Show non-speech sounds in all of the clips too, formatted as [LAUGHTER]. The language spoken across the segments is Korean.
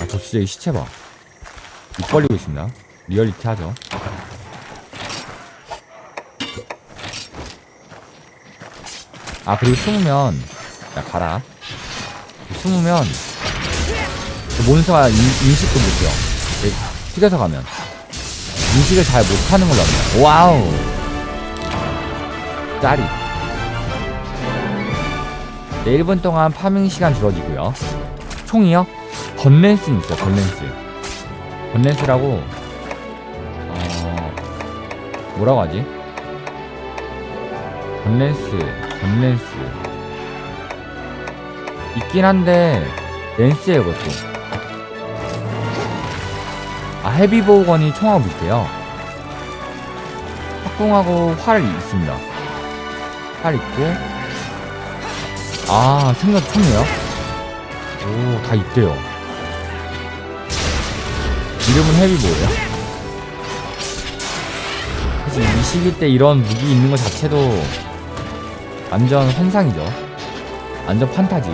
아, 도시적인 시체 봐. 입 벌리고 있습니다. 리얼리티 하죠. 아, 그리고 숨으면, 야, 가라. 숨으면, 그 몬스터가 인, 인식도 못해요. 그 튀겨서 가면. 인식을 잘 못하는 걸로 합니다. 와우! 짜리. 네, 1분 동안 파밍 시간 줄어지고요. 총이요? 건렌스는 있어요, 건렌스. 건렌스라고, 어, 뭐라고 하지? 건렌스, 건렌스. 있긴 한데, 렌스예요, 그것도. 아, 헤비보건이 총하고 비슷해요. 합궁하고 활 있습니다. 활 있고, 아, 생각 총이에요? 오, 다 있대요. 이름은 헤비보예요. 사실 이 시기 때 이런 무기 있는 것 자체도 완전 환상이죠. 완전 판타지.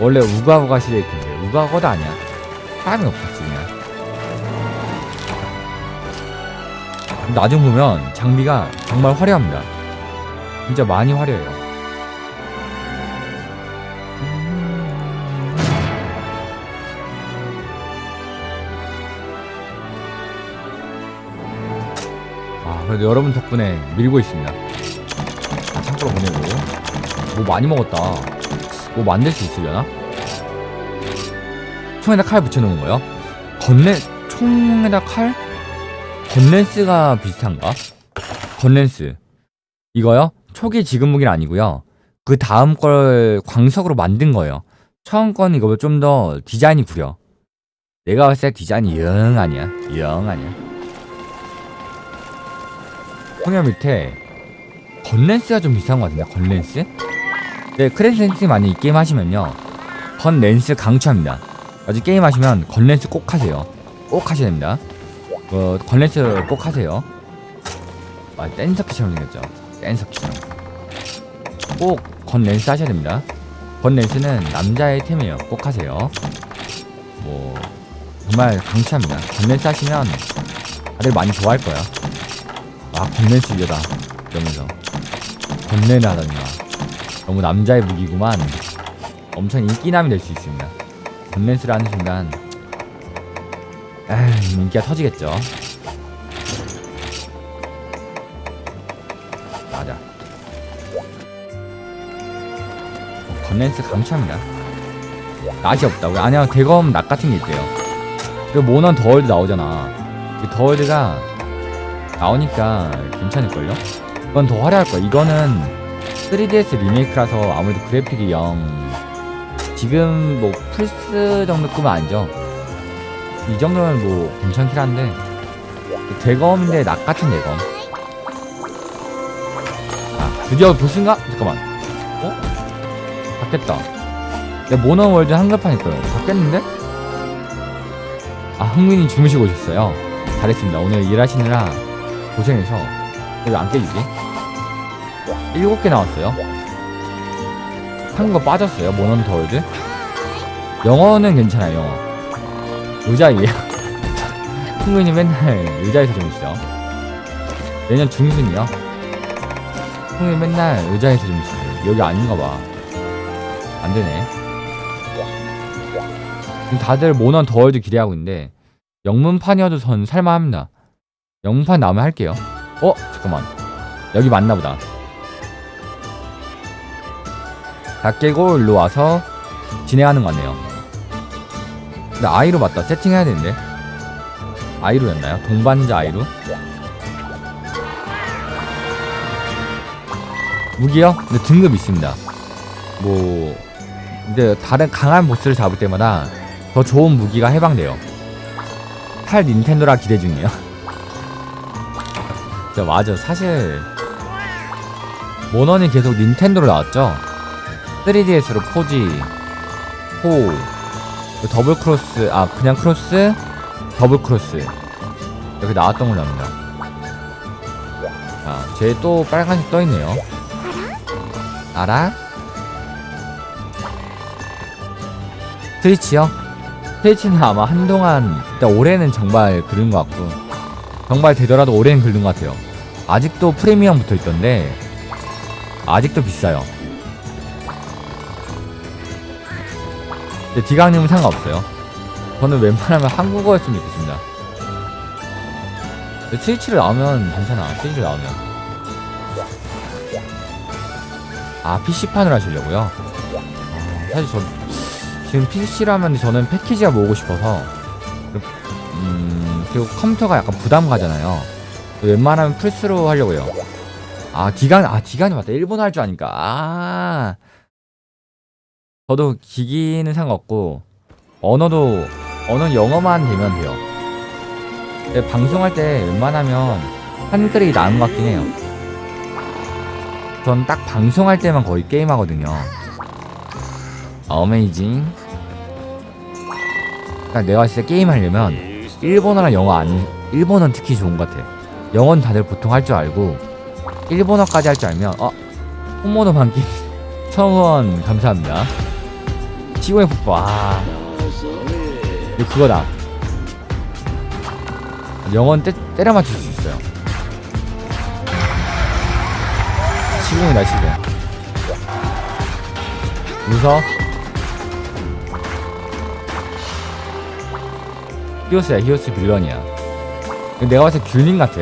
원래 우가우가 시대일 텐데 우가우가 아니야. 사람이 없었지 그냥. 나중 보면 장비가 정말 화려합니다. 진짜 많이 화려해요. 그래도 여러분 덕분에 밀고 있습니다. 아, 창고로 보내고. 뭐 많이 먹었다. 뭐 만들 수 있으려나? 총에다 칼 붙여놓은 거요? 건렌, 총에다 칼? 건렌스가 비슷한가? 건렌스. 이거요? 초기 지금 무기는 아니고요. 그 다음 걸 광석으로 만든 거예요. 처음 건 이거 좀 더 디자인이 구려. 내가 봤을 때 디자인이 영 아니야. 영 아니야. 홍여 밑에 건렌스가 좀 비슷한 것 같은데 건렌스? 네 크랜센스 많이 이 게임 하시면요. 건렌스 강추합니다. 아직 게임 하시면 건렌스 꼭 하세요. 꼭 하셔야 됩니다. 어, 건렌스 꼭 하세요. 아 댄서키처럼 생겼죠. 댄서키처럼. 꼭 건렌스 하셔야 됩니다. 건렌스는 남자의 템이에요. 꼭 하세요. 뭐 정말 강추합니다. 건렌스 하시면 다들 많이 좋아할 거야 아 건렌스 이겨다 이러면서. 건렌하다니까 너무 남자의 무기구만. 엄청 인기남이 될 수 있습니다. 건렌스를 하는 순간. 에이 인기가 터지겠죠. 맞아. 어, 건렌스 강추합니다. 낫이 없다고요? 아니야 대검 낫 같은 게 있대요. 그 모넌 더월드 나오잖아. 그 더월드가 나오니까 괜찮을걸요? 이건 더 화려할 거야. 이거는 3DS 리메이크라서 아무래도 그래픽이 영 지금 뭐 플스 정도 급은 아니죠. 이 정도면 뭐 괜찮긴 한데 대검인데 낙 같은 대검. 아 드디어 보스인가? 잠깐만. 어? 바뀌었다. 내 모노월드 한글판일 거예요. 바뀌었는데? 아 흥민이 주무시고 오셨어요. 잘했습니다. 오늘 일하시느라 고생해서 왜안 깨지지? 일곱 개 나왔어요. 한국어 빠졌어요. 모넌 더월드. 영어는 괜찮아요. 영어. 의자이에요. [LAUGHS] 흥민이 맨날 의자에서 주무시죠. 내년 중순이요. 흥민이 맨날 의자에서 주무시죠. 여기 아닌가 봐. 안 되네. 다들 모넌 더월드 기대하고 있는데 영문판이어도 전 살만합니다. 영문판 나오면 할게요. 어? 잠깐만. 여기 맞나 보다. 다 깨고 일로 와서 진행하는 거 같네요. 근데 아이로 맞다. 세팅해야 되는데. 아이로였나요? 동반자 아이로? 무기요? 근데 등급 있습니다. 뭐 근데 다른 강한 보스를 잡을 때마다 더 좋은 무기가 해방돼요. 팔 닌텐도라 기대 중이에요. [LAUGHS] 진짜 맞아. 사실 모넌이 계속 닌텐도로 나왔죠. 3DS로 포지, 호, 그 더블 크로스, 아 그냥 크로스, 더블 크로스 이렇게 나왔던 걸로 압니다. 자, 쟤 또 빨간색 떠 있네요. 알아? 스위치요? 스위치는 아마 한동안 일단 올해는 정말 그런 것 같고 정말 되더라도 올해는 그런 것 같아요 아직도 프리미엄 붙어 있던데 아직도 비싸요. 근데 디강님은 상관없어요. 저는 웬만하면 한국어였으면 좋겠습니다. 근데 스위치를 나오면 괜찮아. 스위치를 나오면. 아 PC판으로 하시려고요? 아, 사실 저 지금 PC라면 저는 패키지가 모으고 싶어서. 음 그리고 컴퓨터가 약간 부담 가잖아요 웬만하면 플스로 하려고요. 아 기간 아 기간이 맞다. 일본어 할줄 아니까. 아. 저도 기기는 상관없고 언어도 언어 영어만 되면 돼요. 근데 방송할 때 웬만하면 한글이 나은 것 같긴 해요. 전 딱 방송할 때만 거의 게임 하거든요. 어메이징. 딱 내가 봤을 때 게임 하려면 일본어랑 영어 아니 일본어는 특히 좋은 것 같아 영어는 다들 보통 할 줄 알고 일본어까지 할 줄 알면 어 홍모노 만기. [LAUGHS] 청원 감사합니다. 시고의 폭포 아. 이거 그거다. 영어는 때, 때려 맞출 수 있어요. 시공이다 시공 웃어 히오스야 히오스 빌런이야 내가 봤을 때 귤님 같아.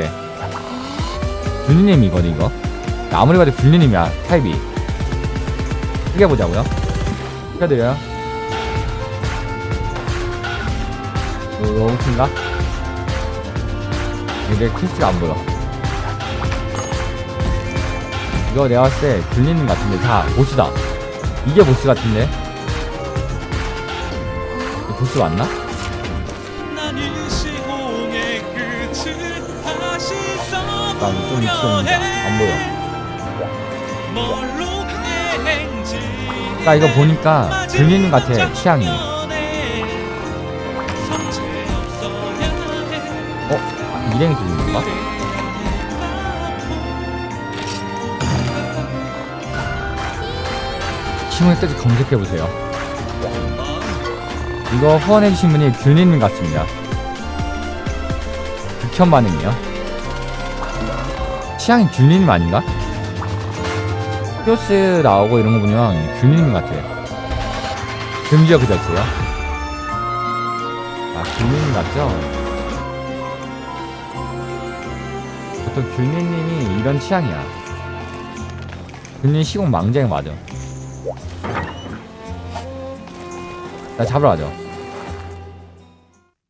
귤님이거든 이거. 아무리 봐도 귤님이야 타입이. 크게 보자고요. 축하드려요. 어, 너무 큰가? 내 퀘스트가 안 보여. 이거 내가 봤을 때 귤님 같은데 다 보스다. 이게 보스 같은데? 보스 맞나? 약간 좀 미치겠습니다. 안 보여. 나 이거 보니까 귤님 같아 취향이. 어? 일행이 들리는가? 친구의 뜻을 검색해보세요. 이거 후원해주신 분이 귤님 같습니다. 극혐 반응이요 취향이 귤님 아닌가? 히오스 나오고 이런 거 보면 귤님 같아요. 금지어 그 자체요. 아 귤님 같죠? 보통 귤님님이 이런 취향이야. 귤님 시공 망장이 맞아? 나 잡으러 가죠.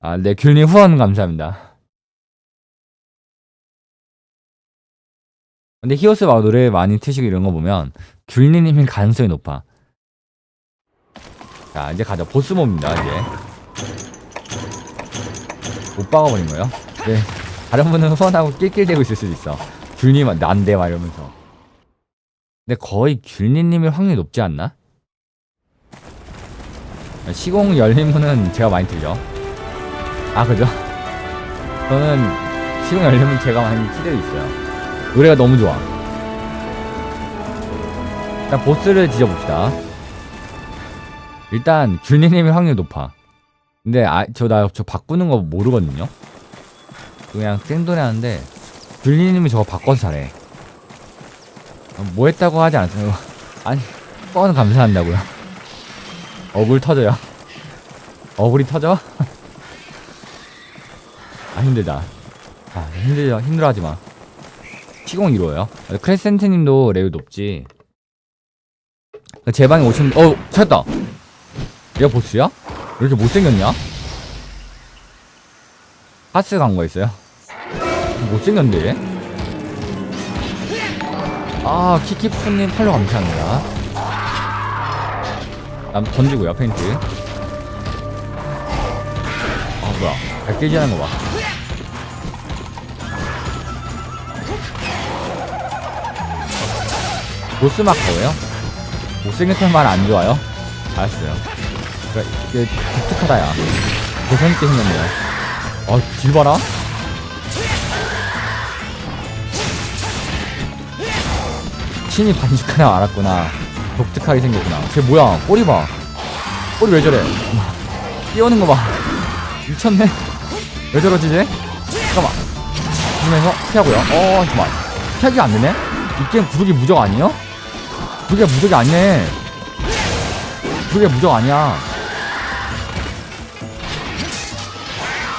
아 네 귤님 후원 감사합니다 근데 히오스 막 노래 많이 트시고 이런 거 보면 귤리님일 가능성이 높아. 자 이제 가자 보스몹입니다 이제. 못 박아버린 거예요? 네. 다른 분은 후원하고 낄낄대고 있을 수도 있어. 귤님 난데 막 이러면서. 근데 거의 귤리님일 확률이 높지 않나? 시공 열린 분은 제가 많이 틀죠. 아 그죠? 저는 시공 열린 분 제가 많이 틀려 있어요. 노래가 너무 좋아. 일단 보스를 뒤져봅시다. 일단 귤리님의 확률이 높아. 근데 아, 저나저 바꾸는 거 모르거든요. 그냥 생돈에 하는데 귤리님이 저거 바꿔서 잘해. 어, 뭐 했다고 하지 않았어요. [LAUGHS] 아니 뻔 감사한다고요. 억울 터져요. 억울이 터져? [LAUGHS] 아 힘들다. 아 힘들어 힘들어하지 마. 시공 이루어요. 크레센트님도 레벨 높지. 제 방에 오신 어 찾았다. 얘가 보스야? 왜 이렇게 못생겼냐? 하스 간거 있어요? 못생겼는데 얘? 아 키키푸님 팔로 감사합니다. 남 던지고요 페인트. 아 뭐야 발 깨지는 거 봐. 보스 마커예요? 못생겼다는 말안 좋아요? 알았어요. 그래, 이게 독특하다, 야. 고생있게 생겼네요. 아, 길 봐라? 신이 반죽하나 알았구나. 독특하게 생겼구나. 쟤 뭐야, 꼬리 봐. 꼬리 왜 저래 뛰어오는 거 봐 미쳤네 왜 저러지 쟤 잠깐만 그러면서 피하고요 어 잠깐만 피하기가 안 되네 이 게임 부르기 무적 아니에요? 부르기가 무적이 아니네. 부르기가 무적 아니야.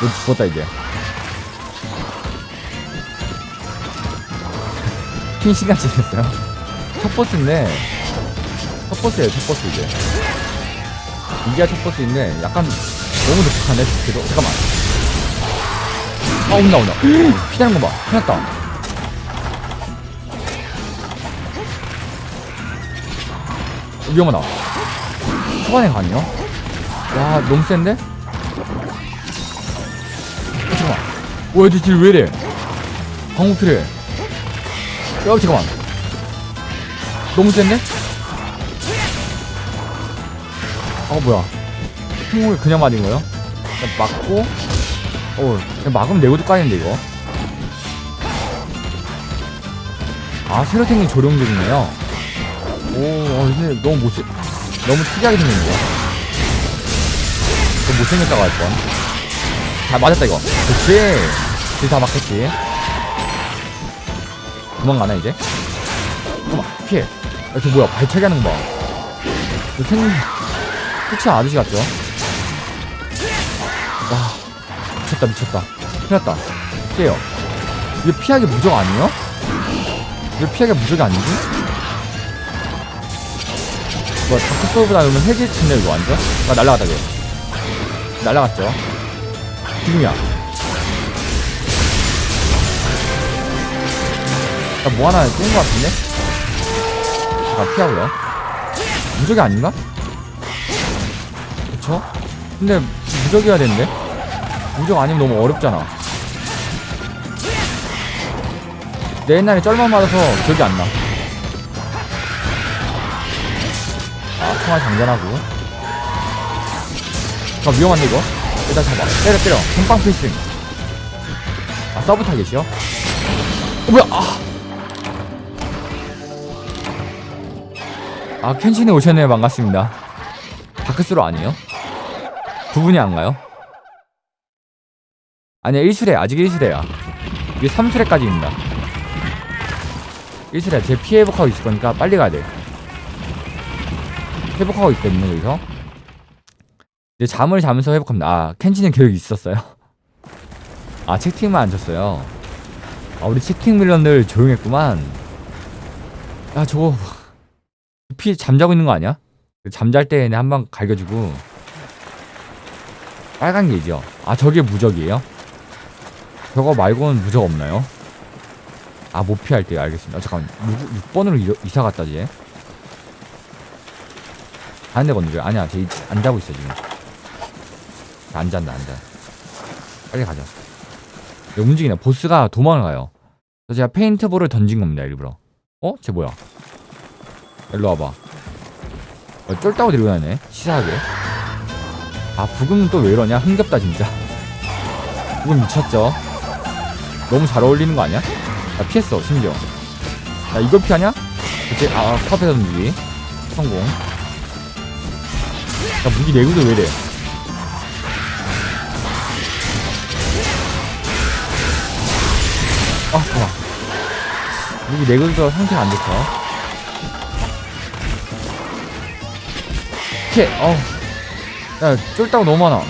너 죽었다 이제. 핑 시간 지냈어요? 첫 보스인데. 첫 보스예요 첫 보스 이제. 이게 첫 보스인데 약간 너무 독특한데 그래도. 잠깐만. 아 온다 온다. [GASPS] 피다는 거봐. 큰일 났다 위험하다 초반에 가네요. 와 너무 센데? 어, 잠깐만. 와 얘들 딜왜 이래? 방구 필요해 야 잠깐만. 너무 센데? 어 뭐야. 핑을 그냥 맞은 거요? 그냥 맞고? 어 그냥 막으면 내고도 까이는데 이거? 아 새로 생긴 조룡들이네요 오 어, 근데 너무 못생 너무 특이하게 생긴 거야. 너무 못생겼다고 할뻔. 잘 맞았다 이거. 그치? 딜다 맞겠지. 도망가나 이제? 잠깐만 피해. 야, 저 뭐야 발차기 하는 거봐. 생긴 끝이 아저씨 같죠? 와 미쳤다 미쳤다. 큰일 났다. 피해요. 이거 피하기 무적 아니에요? 이거 피하기 무적이 아니지? 뭐 다크 그러면 해질 텐데 이거 완전? 아 날라갔다 이거 날라갔죠 지금이야 나 뭐 하나 뜬거 같은데? 잠깐 피하고요 무적이 아닌가? 그쵸? 근데 무적이어야 되는데? 무적 아니면 너무 어렵잖아 내 옛날에 쩔만 맞아서 기억이 안나 아 총알 장전하고 저 위험한데 이거? 일단 잡아 때려 때려 금빵 필승 아 서브 타겟이요? 어 뭐야 아 아, 켄신에 오셨네요. 반갑습니다. 다크스로 아니에요? 두 분이 안 가요? 아니야, 1수레. 아직 1수레야. 이게 3수레까지입니다. 1수레. 제 피해 회복하고 있을 거니까 빨리 가야 돼. 회복하고 있거든요, 여기서. 이제 잠을 자면서 회복합니다. 아, 켄신은 계획이 있었어요. [LAUGHS] 아, 채팅만 안 쳤어요. 아, 우리 채팅 밀런들 조용했구만. 야, 저거. 피 잠자고 있는 거 아니야? 그 잠잘 때 얘네 한 방 갈겨주고 빨간 게죠. 아 저게 무적이에요? 저거 말고는 무적 없나요? 아 못 피할 때요. 알겠습니다. 아, 잠깐만 6, 6번으로 이사 갔다 지 다른 데 건드려. 아니야 쟤안 자고 있어 지금. 안 잔다 안 자. 빨리 가자. 얘 움직이네. 보스가 도망을 가요. 그래서 제가 페인트볼을 던진 겁니다 일부러. 어? 쟤 뭐야? 일로 와봐. 어, 쫄따고 들고 다네. 치사하게. 아, 부금은 또 왜 이러냐? 흥겹다, 진짜. 부금 미쳤죠? 너무 잘 어울리는 거 아니야? 나 피했어, 심지어. 야, 이걸 피하냐? 그치? 아, 카페 던지기. 성공. 야, 무기 내구도 왜 이래? 아, 잠깐만. 무기 내구도 상태가 안 좋죠? 오케이 어우 야 쫄따고 너무 많아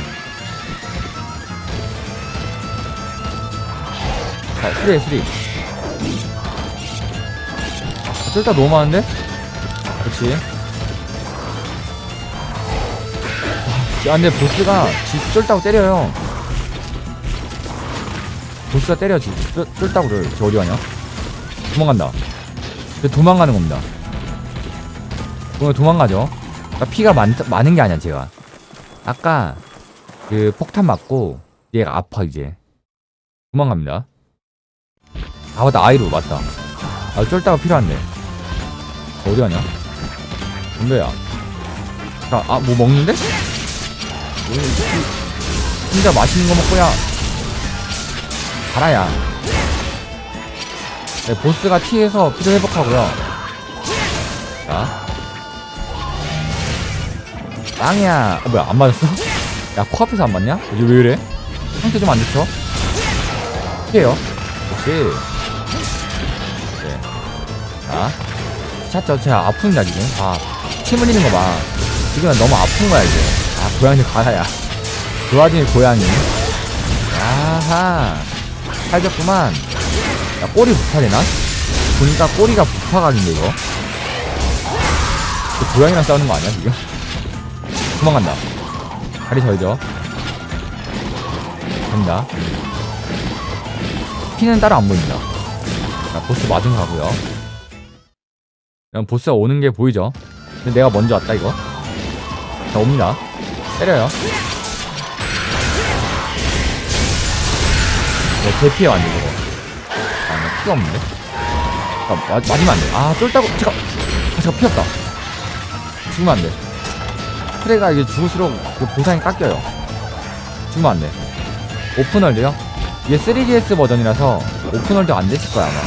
자 수리해 수리 아, 쫄따 너무 많은데? 그렇지 아 근데 보스가 지 쫄따고 때려요. 보스가 때려 지 쫄- 쫄따구를 저 어디 가냐? 도망간다. 저 도망가는 겁니다. 오늘 도망가죠. 그러니까 피가 많, 많은 게 아니야 제가. 아까 그 폭탄 맞고 얘가 아파 이제. 도망갑니다. 아 맞다. 아이로 맞다. 아 쫄다가 필요한데. 어디 가냐? 뭔데야. 아 뭐 먹는데? 뭐, 이- 혼자 맛있는 거 먹고야 가라야 네, 보스가 T에서 피를 회복하고요 자 빵이야 아, 뭐야 안 맞았어? 야 코앞에서 안 맞냐? 이게 왜 이래? 상태 좀 안 좋죠? 피해요 그렇지 네. 자 찾죠 제가 아픈다 지금 아침 흘리는 거봐 지금 너무 아픈 거야 이제 아 고양이 가라야. 그 와중에 고양이. 야하. 살졌구만. 야 꼬리 부파되나? 보니까 꼬리가 부파각인데 이거. 그 고양이랑 싸우는 거 아니야 지금? 도망간다. 다리 절죠 된다. 피는 따로 안 보입니다. 자 보스 맞은 가고요. 그럼 보스가 오는 게 보이죠? 근데 내가 먼저 왔다 이거. 자 옵니다 때려요 네, 대피해 완전 이거 아, 나 피가 없는데? 아, 마, 맞으면 안 돼. 아, 쫄다고. 잠깐. 아, 잠깐 피었다. 죽으면 안 돼. 트레가 이게 죽을수록 그 보상이 깎여요. 죽으면 안 돼. 오픈월드요? 이게 3DS 버전이라서 오픈월드 안 됐을 거야, 아마.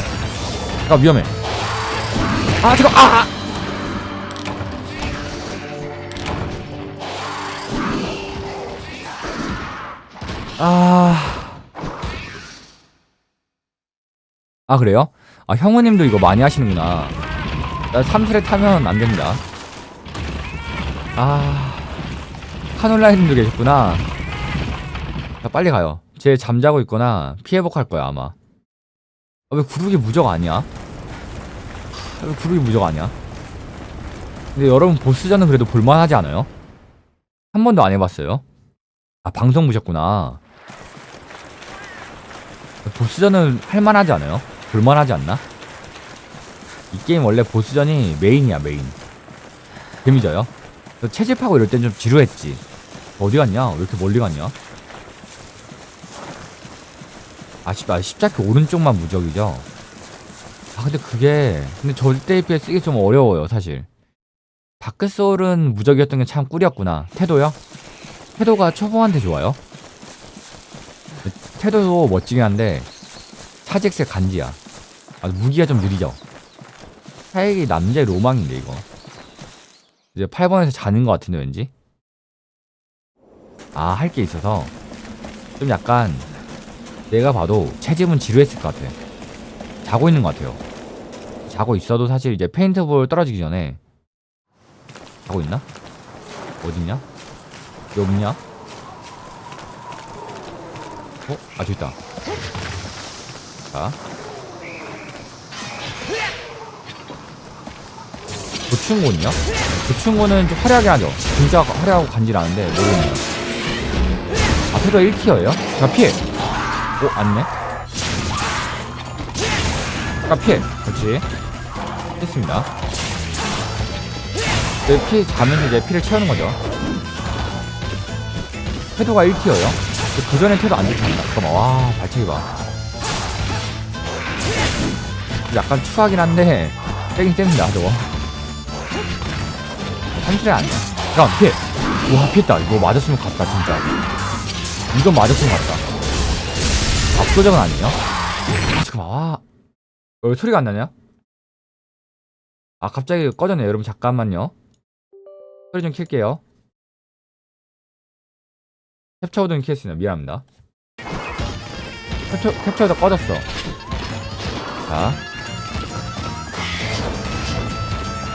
잠깐, 위험해. 아, 잠깐, 아! 아! 아. 아, 그래요? 아, 형우님도 이거 많이 하시는구나. 나 3술에 타면 안 됩니다. 아, 카놀라이님도 계셨구나. 자, 빨리 가요. 쟤 잠자고 있거나 피해복할 거야, 아마. 아, 왜 구르기 무적 아니야? 아, 왜 구르기 무적 아니야? 근데 여러분 보스전은 그래도 볼만하지 않아요? 한 번도 안 해봤어요. 아, 방송 보셨구나. 보스전은 할만하지 않아요? 볼만하지 않나? 이 게임 원래 보스전이 메인이야 메인? 저 채집하고 이럴 땐 좀 지루했지 어디 갔냐? 왜 이렇게 멀리 갔냐? 아쉽다 십자키 오른쪽만 무적이죠? 아 근데 그게 근데 절대 비에 쓰기 좀 어려워요 사실 다크소울은 무적이었던 게 참 꿀이었구나 태도요? 태도가 초보한테 좋아요 태도도 멋지긴 한데 사직색 간지야. 아, 무기가 좀 느리죠. 사익이 남자의 로망인데 이거. 이제 8번에서 자는 것 같은데 왠지. 아, 할 게 있어서 좀 약간 내가 봐도 채집은 지루했을 것 같아. 자고 있는 것 같아요. 자고 있어도 사실 이제 페인트볼 떨어지기 전에 자고 있나? 어딨냐? 여기 없냐? 어? 아, 저기 있다. 자. 고충고는요? 고충고는 좀 화려하게 하죠. 진짜 화려하고 간지나는데 모르겠네요. 아, 태도 1티어예요? 자, 피해. 오, 안네. 자, 피해. 그렇지. 됐습니다. 내피 자면서 이제 피를 채우는 거죠. 태도가 1티어예요? 그 전에 태도 안 않나? 잠깐만, 와, 발차기 봐. 약간 추하긴 한데 세긴 셉니다 저거. 3실에 안돼. 잠깐 피해. 와 피했다. 이거 맞았으면 갔다 진짜. 이건 맞았으면 갔다. 압도적은 아니에요? 아, 잠깐만. 와. 어, 소리가 안 나냐? 아 갑자기 꺼졌네 여러분. 잠깐만요. 소리 좀 킬게요 캡처우드는 켰습니다 미안합니다. 캡처, 캡처우드 꺼졌어. 자.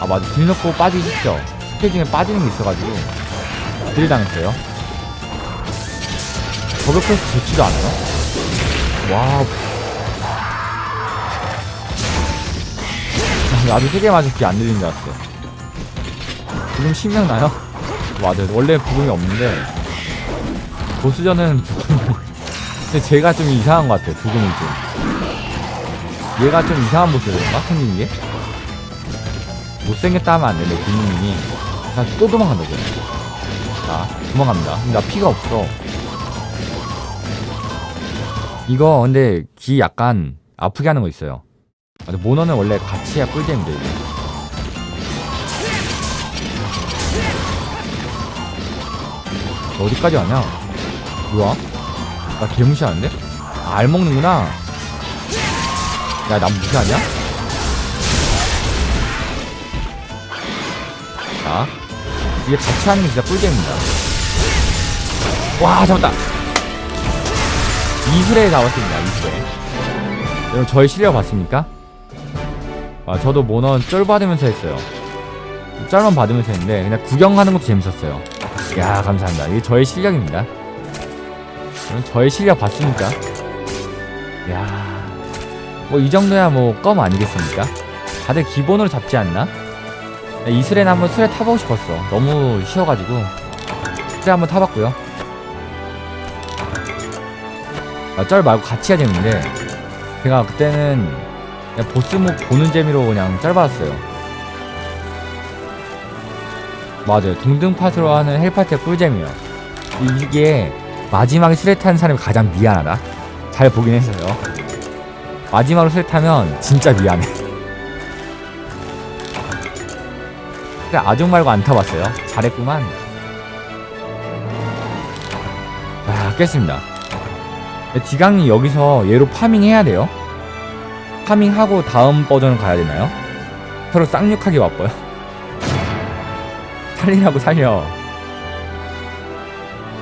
아 맞아. 딜 넣고 빠지기 쉽죠 스킬 중에 빠지는 게 있어가지고. 딜 당했어요. 저격해서 좋지도 않아요? 와우. 아, 나도 세개 맞을게 안 들린 줄 알았어 지금 신명 나요? 맞아요. 원래 부금이 없는데 보스전은 부금이 근데 제가 좀 이상한 것 같아요 부금이 좀. 얘가 좀 이상한 보스였나? 생긴 게? 못생겼다 하면 안 되는데 김민님이. 자또 도망간다 쟤. 자 도망갑니다. 근데 나 피가 없어. 이거 근데 귀 약간 아프게 하는 거 있어요. 모너는 원래 같이 해야 꿀잼인데 어디까지 가냐 뭐야 나 개무시하는데 아, 알 먹는구나 야 나 무시하냐 자 이게 같이 하는 게 진짜 꿀잼입니다. 와, 잡았다. 이슬에 잡았습니다, 이슬에. 여러분, 저의 실력 봤습니까? 아, 저도 모넌 쩔 받으면서 했어요. 쩔만 받으면서 했는데, 그냥 구경하는 것도 재밌었어요. 야, 감사합니다. 이게 저의 실력입니다. 저의 실력 봤습니까? 야, 뭐 이 정도야 뭐 껌 아니겠습니까? 다들 기본으로 잡지 않나? 이슬에는 한번 술에 타보고 싶었어. 너무 쉬워가지고 술에 한번 타봤고요. 아, 쩔 말고 같이 해야 되는데 제가 그때는 그냥 보스목 보는 재미로 그냥 쩔 받았어요. 맞아요. 동등팟으로 하는 헬파티가 꿀잼이에요. 이게 마지막에 타는 사람이 가장 미안하다. 잘 보긴 했어요. 마지막으로 술에 타면 진짜 미안해. 그래 아중 말고 안 타봤어요. 잘했구만. 아 깼습니다. 디강이 여기서 얘로 파밍해야 돼요. 파밍하고 다음 버전을 가야 되나요? 서로 쌍욕하게 바빠요. [LAUGHS] 살리라고 살려.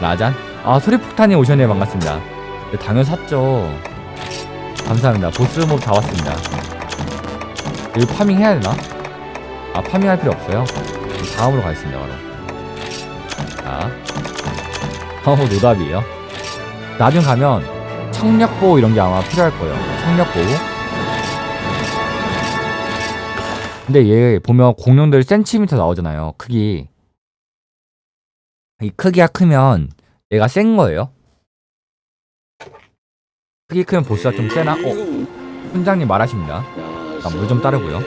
라잔? 아 소리폭탄이 오셨네 반갑습니다. 네, 당연 샀죠. 감사합니다. 보스몹 다 왔습니다. 여기 파밍 해야 되나? 아 파밍 할 필요 없어요. 다음으로 가겠습니다 바로. 자, 어 노답이에요. 나중 가면 청력보호 이런 게 아마 필요할 거예요. 청력보호. 근데 얘 보면 공룡들 센티미터 나오잖아요. 크기. 이 크기가 크면 얘가 센 거예요. 크기 크면 보스가 좀 세나? 어? 훈장님 말하십니다. 물 좀 따르고요.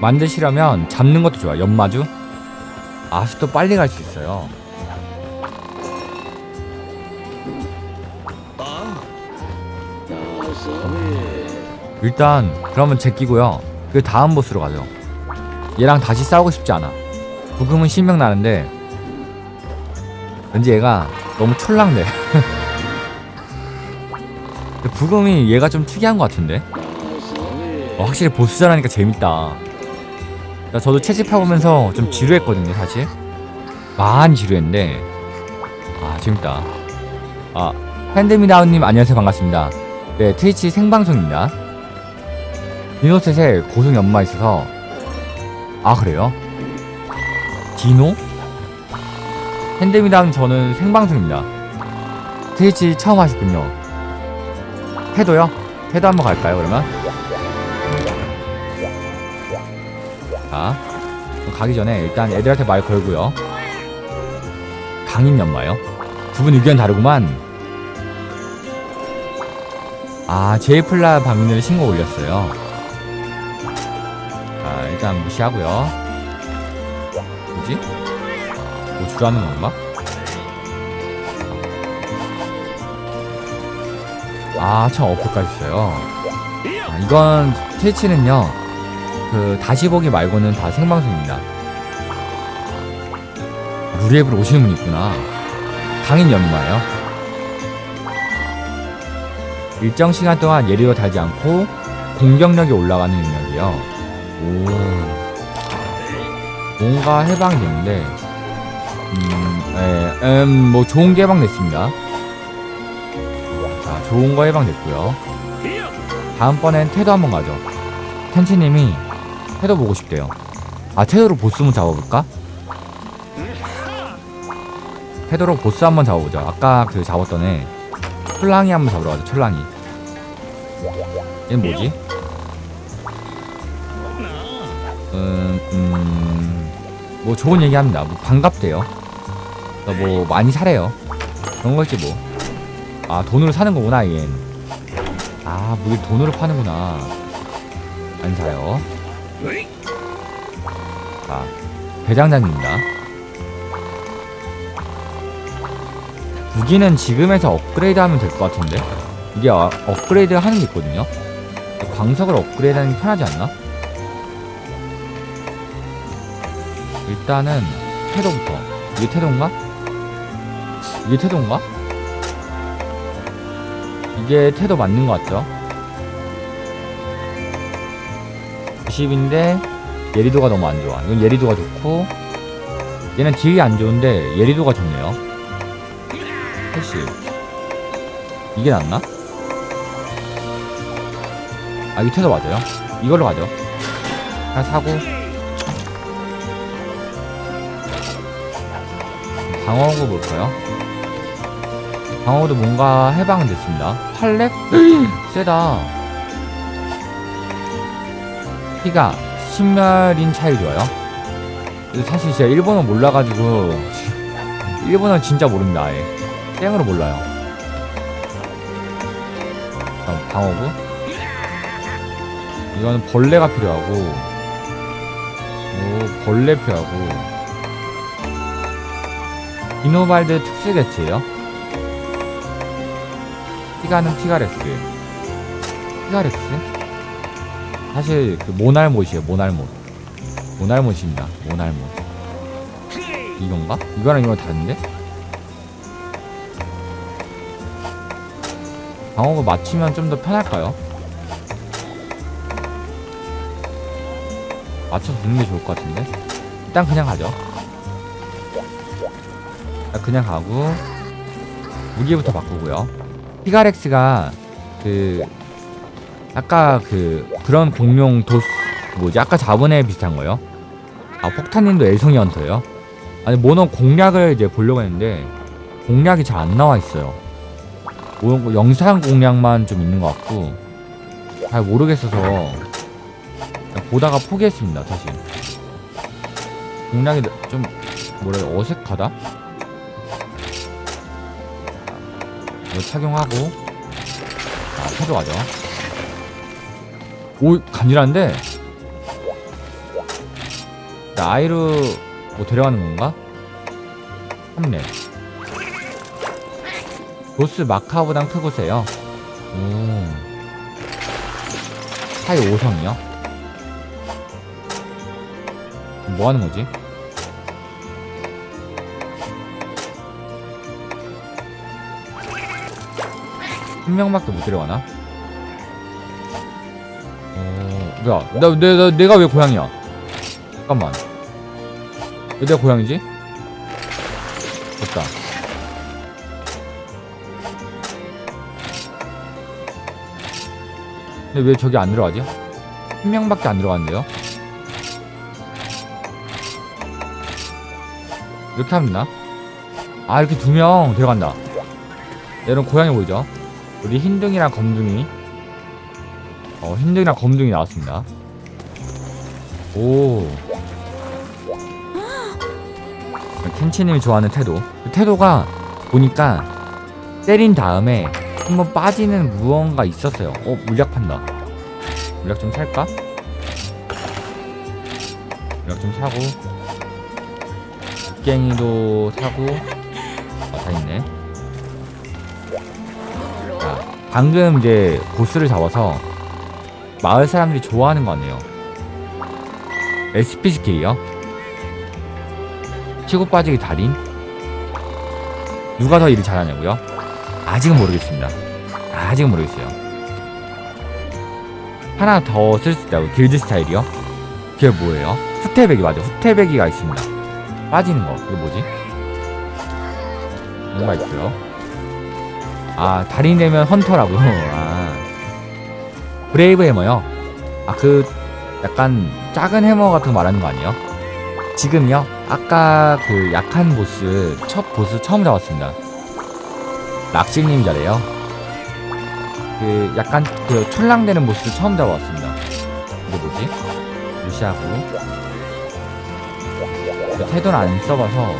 만드시려면 잡는 것도 좋아. 연마주. 아수도 빨리 갈 수 있어요. 일단 그러면 제끼고요. 그 다음 보스로 가죠. 얘랑 다시 싸우고 싶지 않아. 부금은 신명 나는데 왠지 얘가 너무 촐랑대. [LAUGHS] 부금이 얘가 좀 특이한 것 같은데. 어, 확실히 보스전하니까 재밌다. 나 저도 채집해보면서 좀 지루했거든요, 사실. 많이 지루했는데. 아, 재밌다. 아, 핸드미다운님 안녕하세요. 반갑습니다. 네, 트위치 생방송입니다. 디노셋에 고승 연마 있어서. 아, 그래요? 디노? 핸드미다운 저는 생방송입니다. 트위치 처음 하셨군요. 태도요? 태도 한번 갈까요, 그러면? 자, 가기 전에 일단 애들한테 말 걸고요. 강인 연마요? 두 분 의견 다르구만. 아, 제이플라 방문을 신고 올렸어요. 자, 일단 무시하고요. 뭐지? 뭐 주라는 건가? 아, 참 어플까지 있어요. 아, 이건 트위치는요. 그 다시 보기 말고는 다 생방송입니다. 루리앱으로 오시는 분 있구나. 강인 연마예요. 일정 시간 동안 예리로 달지 않고 공격력이 올라가는 능력이요. 오. 뭔가 해방됐는데, 음, 에, 음, 뭐 좋은 게 해방됐습니다. 자, 좋은 거 해방됐고요. 다음번엔 태도 한번 가죠. 텐치님이 태도 보고 싶대요. 아, 태도로 보스 한번 잡아볼까? 태도로 보스 한번 잡아보자. 아까 그 잡았던 애. 철랑이 한번 잡으러 가자, 철랑이. 얘는 뭐지? 음, 음, 뭐 좋은 얘기 합니다. 뭐 반갑대요. 그러니까 뭐 많이 사래요. 그런 거지 뭐. 아, 돈으로 사는 거구나, 얘는. 아, 무기 돈으로 파는구나. 안 사요. 자, 대장장입니다. 무기는 지금에서 업그레이드 하면 될 것 같은데? 이게 어, 업그레이드 하는 게 있거든요? 광석을 업그레이드 하는 게 편하지 않나? 일단은 태도부터. 이게 태도인가? 이게 태도 맞는 것 같죠? 90인데 예리도가 너무 안 좋아. 이건 예리도가 좋고 얘는 딜이 안 좋은데 예리도가 좋네요. 80 이게 낫나? 아이 태도 맞아요. 이걸로 가죠. 하나 사고 방어구 볼까요? 방어도 뭔가 해방은 됐습니다. 팔렉? [CLEARS THROAT] 세다. 피가 10마린 차이. 근데 사실 제가 일본어 몰라가지고 [LAUGHS] 일본어 진짜 모릅니다. 아예. 땡으로 몰라요. 방어구. 이거는 벌레가 필요하고 오 벌레 필요하고 디노발드 특수 개체예요. 티가는 티가레스. 티가레스? 사실 그 모날못이에요. 모날못. 모날못입니다. 모날못. 이건가? 이거랑 이거랑 다른데? 방어구 맞추면 좀 더 편할까요? 맞춰서 듣는 게 좋을 것 같은데? 일단 그냥 가죠. 일단 그냥 가고 무기부터 바꾸고요. 피가렉스가 그 아까 그 그런 공룡 도스 뭐지 아까 애 비슷한 거요. 아 폭탄님도 애송이 헌터예요. 아니 모노 공략을 이제 보려고 했는데 공략이 잘 안 나와 있어요. 뭐, 영상 공략만 좀 있는 것 같고 잘 모르겠어서 보다가 포기했습니다 사실. 공략이 좀 해야 어색하다. 착용하고 자 패도 가죠. 오 간지란데 자, 아이루 뭐 데려가는 건가? 3렙 보스 마카보단 크고 세요 오 사이 5성이요? 뭐 하는 거지? 한 명밖에 못 데려가나? 어, 뭐야? 나, 내, 나, 내가 왜 고양이야? 잠깐만. 왜 내가 고양이지? 됐다. 근데 왜 저기 안 들어가지? 한 명밖에 안 들어갔는데요? 이렇게 하면 되나? 아 이렇게 두 명 들어간다 이런 고양이 보이죠? 우리 흰둥이랑 검둥이. 어 흰둥이랑 검둥이 나왔습니다. 오. 켄치님이 좋아하는 태도. 그 태도가 보니까 때린 다음에 한번 빠지는 무언가 있었어요. 어 물약 판다. 물약 좀 살까? 물약 좀 사고. 갱이도 사고. 아, 다 있네. 자, 방금 이제 보스를 잡아서 마을 사람들이 좋아하는 거 같네요? SP 스킬이요? 치고 빠지기 달인? 누가 더 일을 잘하냐고요? 아직은 모르겠습니다. 아직은 모르겠어요. 하나 더 쓸 수 있다고? 길드 스타일이요? 그게 뭐예요? 후퇴배기 맞아. 후퇴배기가 있습니다. 빠지는 거. 그게 뭐지? 뭔가 있고요 아 달인 되면 헌터라고요 [LAUGHS] 아. 브레이브 해머요? 아 그 약간 작은 해머 같은 거 말하는 거 아니에요? 지금요? 아까 그 약한 보스 첫 보스 처음 잡았습니다. 락실님이 잘해요? 그 약간 그 촐랑대는 보스 처음 잡았습니다. 이게 뭐지? 무시하고. 그 태도는 안 써봐서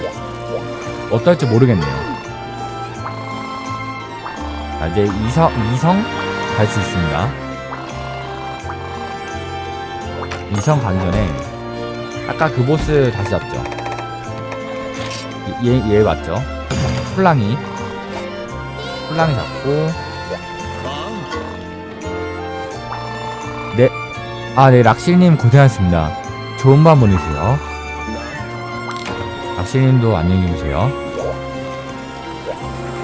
어떨지 모르겠네요. 자, 이제 이성, 이성 갈 수 있습니다. 이성 가기 전에 아까 그 보스 다시 잡죠. 얘, 얘 맞죠? 홀랑이. 홀랑이 잡고 네. 아, 네, 락실님 고생하셨습니다. 좋은 밤 보내세요. 락실님도 안녕히 주무세요.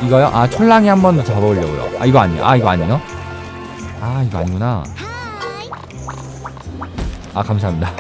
이거요? 아, 촐랑이 한 번 더 잡아보려고요. 아, 이거 아니에요. 아, 이거 아니에요? 아, 이거 아니구나. 아 감사합니다